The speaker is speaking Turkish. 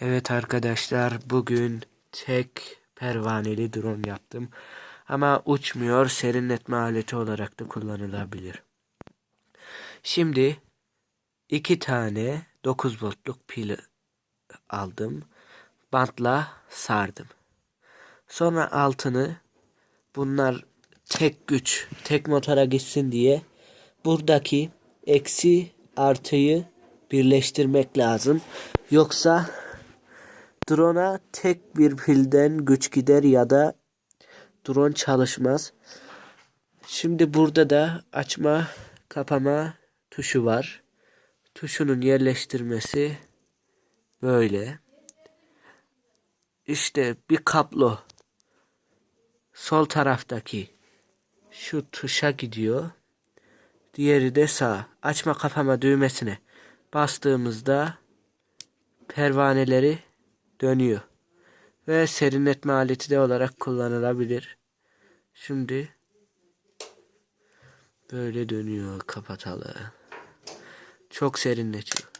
Evet arkadaşlar bugün tek pervaneli drone yaptım. Ama uçmuyor serinletme aleti olarak da kullanılabilir. Şimdi iki tane 9 voltluk pil aldım. Bantla sardım. Sonra altını bunlar tek güç, tek motora gitsin diye buradaki eksi artıyı birleştirmek lazım. Yoksa drone'a tek bir pilden güç gider ya da drone çalışmaz. Şimdi burada da açma kapama tuşu var. Tuşunun yerleştirmesi böyle. İşte bir kablo sol taraftaki şu tuşa gidiyor. Diğeri de sağ. Açma kapama düğmesine bastığımızda pervaneleri dönüyor. Ve serinletme aleti de olarak kullanılabilir. Şimdi böyle dönüyor kapatalım. Çok serinletiyor.